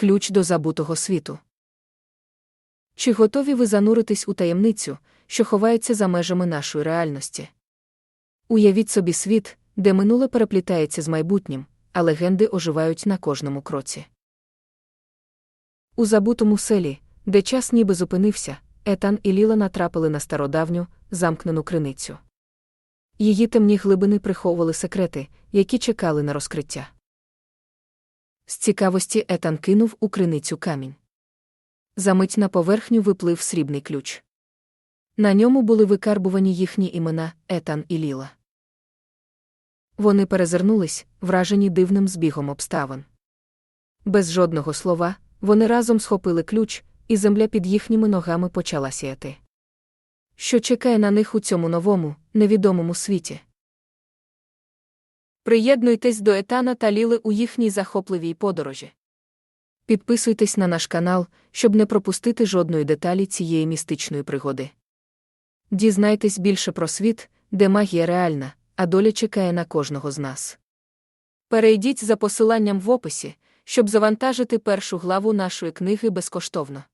ключ до забутого світу. Чи готові ви зануритись у таємницю, що ховається за межами нашої реальності? Уявіть собі світ, де минуле переплітається з майбутнім, а легенди оживають на кожному кроці. У забутому селі, де час ніби зупинився, Етан і Ліла натрапили на стародавню, замкнену криницю. Її темні глибини приховували секрети, які чекали на розкриття. З цікавості Етан кинув у криницю камінь. Замить на поверхню виплив срібний ключ. На ньому були викарбувані їхні імена Етан і Ліла. Вони перезирнулись, вражені дивним збігом обставин. Без жодного слова, вони разом схопили ключ, і земля під їхніми ногами почала сіяти. Що чекає на них у цьому новому, невідомому світі? Приєднуйтесь до Етана та Ліли у їхній захопливій подорожі. Підписуйтесь на наш канал, щоб не пропустити жодної деталі цієї містичної пригоди. Дізнайтесь більше про світ, де магія реальна, а доля чекає на кожного з нас. Перейдіть за посиланням в описі, щоб завантажити першу главу нашої книги безкоштовно.